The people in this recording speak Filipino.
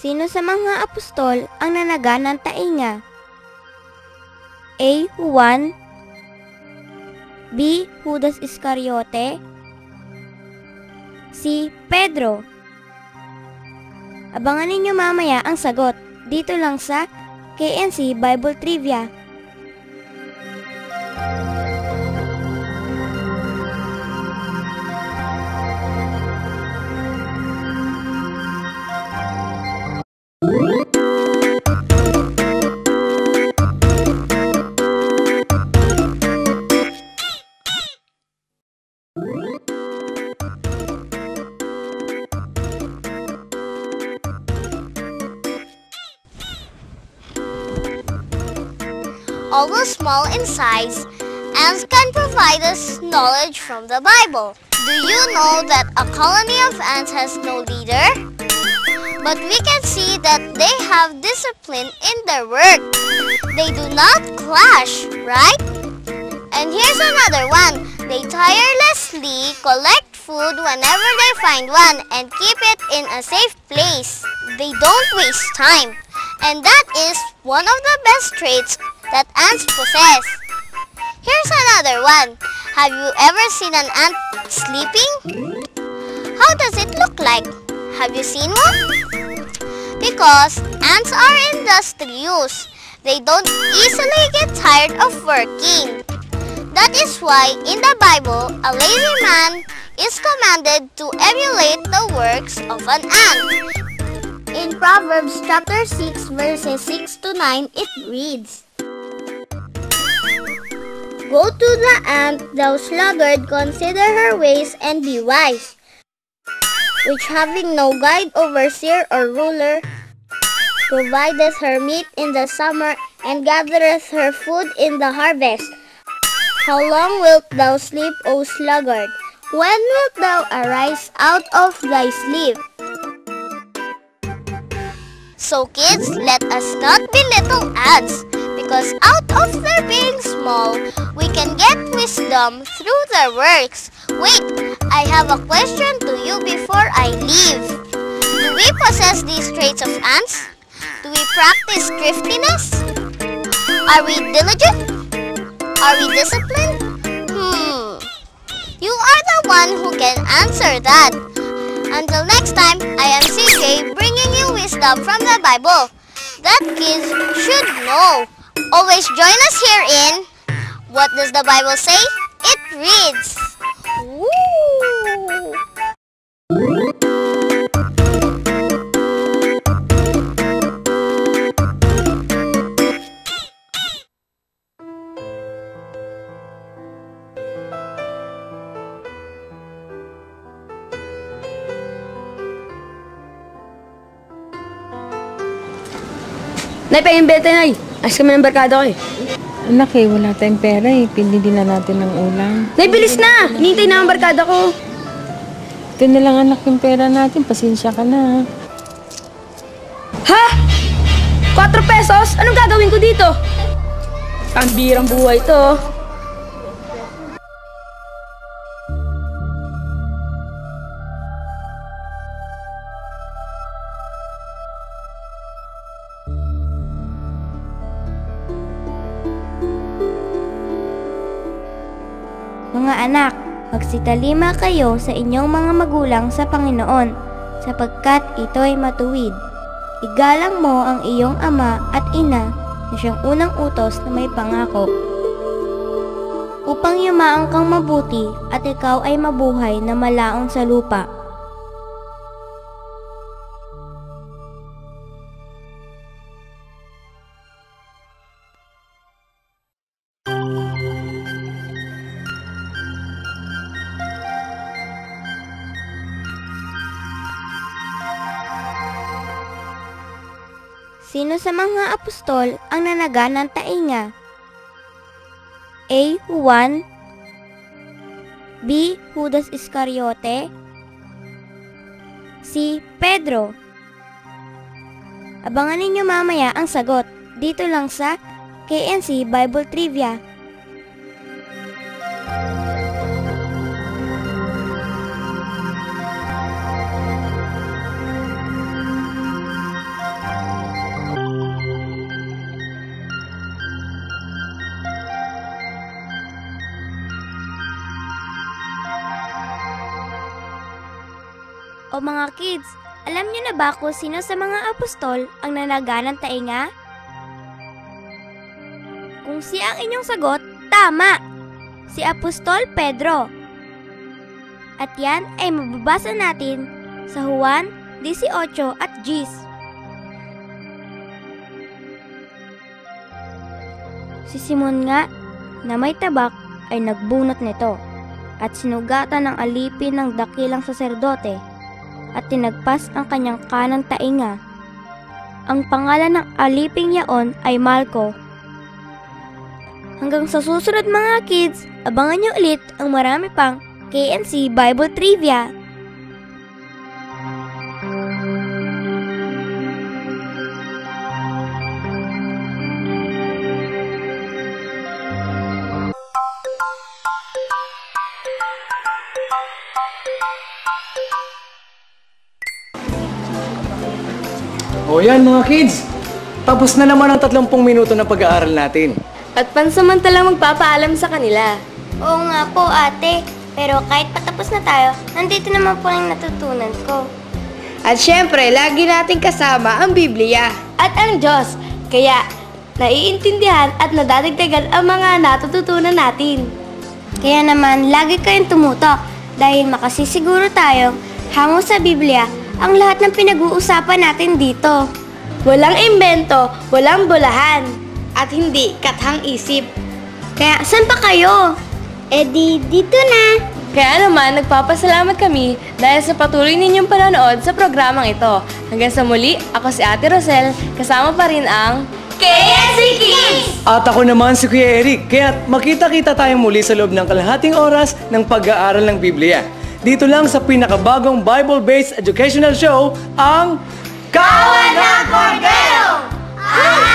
Sino sa mga apostol ang nanaga ng tainga? A. Juan B. Judas Iscariote C. Pedro Abangan ninyo mamaya ang sagot dito lang sa KNC Bible Trivia. Although small in size, ants can provide us knowledge from the Bible. Do you know that a colony of ants has no leader? But we can see that they have discipline in their work. They do not clash, right? And here's another one. They tirelessly collect food whenever they find one and keep it in a safe place. They don't waste time. And that is one of the best traits that ants possess. Here's another one. Have you ever seen an ant sleeping? How does it look like? Have you seen one? Because ants are industrious. They don't easily get tired of working. That is why in the Bible, a lazy man is commanded to emulate the works of an ant. In Proverbs chapter 6 verses 6 to 9, it reads, Go to the ant, thou sluggard, consider her ways and be wise, which having no guide, overseer, or ruler, provideth her meat in the summer and gathereth her food in the harvest. How long wilt thou sleep, O sluggard? When wilt thou arise out of thy sleep? So kids, let us not belittle ants, because out of their being small, we can get wisdom through their works. Wait, I have a question to you before I leave. Do we possess these traits of ants? Do we practice thriftiness? Are we diligent? Are we disciplined? Hmm. You are the one who can answer that. Until next time, I am CJ bringing you wisdom from the Bible that kids should know. Always join us here in What Does the Bible Say? It reads. Woo! Nay, pahing bete, Nay. Ayos kami ng barkada ko eh. Anak eh, wala tayong pera eh. Pili din na natin ng ulam. Nay, bilis na! Hinihintay na ang barkada ko. Ito na lang anak yung pera natin. Pasensya ka na. Ha? 4 pesos? Anong gagawin ko dito? Pambirang buhay to. Mga anak, magsitalima kayo sa inyong mga magulang sa Panginoon, sapagkat ito'y matuwid. Igalang mo ang iyong ama at ina na siyang unang utos na may pangako. Upang yumaang kang mabuti at ikaw ay mabuhay na malaong sa lupa. Sino sa mga apostol ang nanaga ng tainga? A. Juan B. Judas Iscariote C. Pedro Abangan ninyo mamaya ang sagot dito lang sa KNC Bible Trivia. O mga kids, alam niyo na ba kung sino sa mga apostol ang nanaga ng tainga? Kung si ang inyong sagot, tama! Si Apostol Pedro. At yan ay mababasa natin sa Juan 18 at Gis. Si Simon nga na may tabak ay nagbunot nito at sinugatan ng alipin ng dakilang saserdote at tinagpas ang kanyang kanang tainga. Ang pangalan ng aliping yaon ay Malco. Hanggang sa susunod mga kids, abangan nyo ulit ang marami pang KNC Bible Trivia. O yan mga kids, tapos na naman ang 30 minuto na pag-aaral natin. At pansamantalang magpapaalam sa kanila. Oo nga po ate, pero kahit patapos na tayo, nandito naman po ang natutunan ko. At syempre, lagi nating kasama ang Biblia at ang Diyos. Kaya, naiintindihan at nadadagdagan ang mga natututunan natin. Kaya naman, lagi kayong tumutok dahil makasisiguro tayong hango sa Biblia ang lahat ng pinag-uusapan natin dito. Walang imbento, walang bulahan, at hindi kathang isip. Kaya, saan pa kayo? Eh di, dito na. Kaya naman, nagpapasalamat kami dahil sa patuloy ninyong panonood sa programang ito. Hanggang sa muli, ako si Ate Rosel, kasama pa rin ang KNC Kids! At ako naman si Kuya Eric, kaya makita-kita tayo muli sa loob ng kalahating oras ng pag-aaral ng Biblia. Dito lang sa pinakabagong Bible-based educational show, ang Kawan ng Cordero!